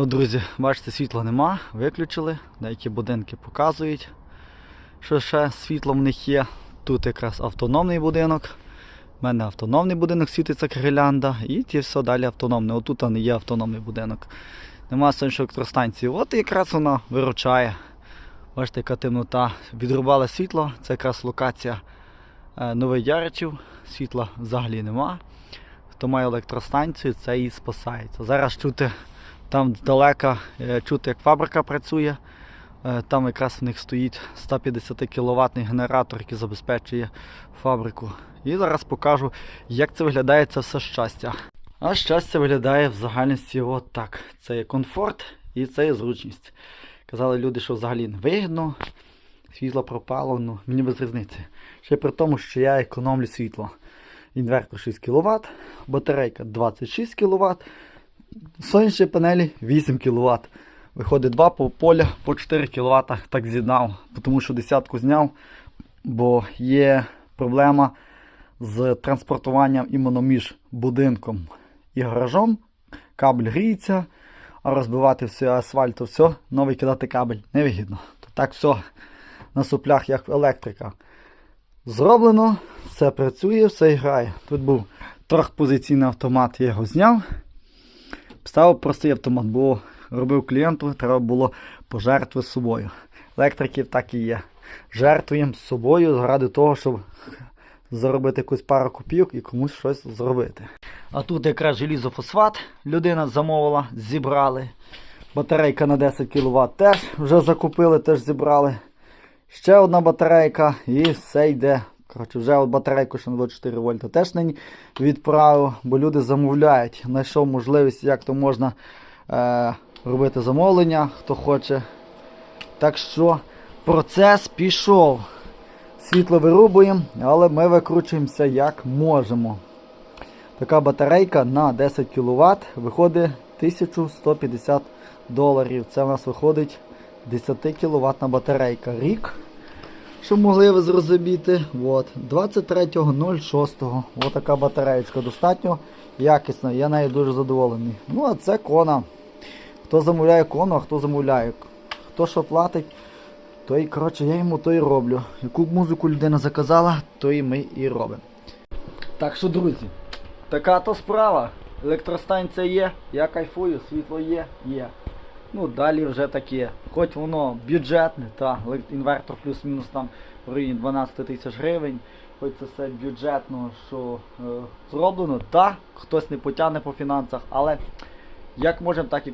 От, друзі, бачите, світла нема, виключили. Деякі будинки показують, що ще світло в них є. Тут якраз автономний будинок. У мене автономний будинок світиться гірлянда, і ті все далі автономне. Отут не є автономний будинок. Нема сонячної електростанції. От якраз вона виручає. Бачите, яка темнота. Відрубали світло, це якраз локація е, Новий Яричів. Світла взагалі нема. Хто має електростанцію, це і спасається. Зараз чути там здалека, е, чути, як фабрика працює. Е, Там якраз в них стоїть 150 кВт генератор, який забезпечує фабрику. І зараз покажу, як це виглядає це все щастя. А щастя виглядає в загальності от так. Це є комфорт і це є зручність. Казали люди, що взагалі не вигідно, світло пропало, ну мені без різниці. Ще при тому, що я економлю світло. Інвертор 6 кВт, батарейка 26 кВт, сонячні панелі 8 кВт. Виходить 2 по поля по 4 кВт так з'єднав, тому що десятку зняв, бо є проблема з транспортуванням іменно між будинком і гаражом. Кабель гріється, а розбивати все асфальт, все, новий кидати кабель невигідно. То так все на суплях, як електрика. Зроблено, все працює, все грає. Тут був трьохпозиційний автомат, я його зняв. Поставив простий автомат, бо робив клієнту, треба було пожертви з собою. Електриків так і є. Жертвуємо з собою заради того, щоб заробити якусь пару копійок і комусь щось зробити. А тут якраз желізофосфат людина замовила, зібрали. Батарейка на 10 кВт теж вже закупили, теж зібрали. Ще одна батарейка і все йде. Коротше, вже батарейку ще на 24 вольта теж нині відправив, бо люди замовляють. Знайшов можливість, як то можна е, робити замовлення, хто хоче. Так що процес пішов. Світло вирубуємо, але ми викручуємося як можемо. Така батарейка на 10 кВт виходить 1150 доларів. Це в нас виходить 10 кВт батарейка. Рік. Щоб могли ви зрозуміти. От, 23.06. Ось така батареєчка достатньо якісна. Я нею дуже задоволений. Ну, а це кона. Хто замовляє кону, а хто замовляє. Хто що платить, то і коротше я йому то і роблю. Яку музику людина заказала, то і ми і робимо. Так що, друзі, така то справа. Електростанція є, я кайфую, світло є, є. Ну, далі вже таке. Хоч воно бюджетне, та, інвертор плюс-мінус там в районі 12 тисяч гривень, хоч це все бюджетно, що е, зроблено, та, хтось не потягне по фінансах, але як можемо, так і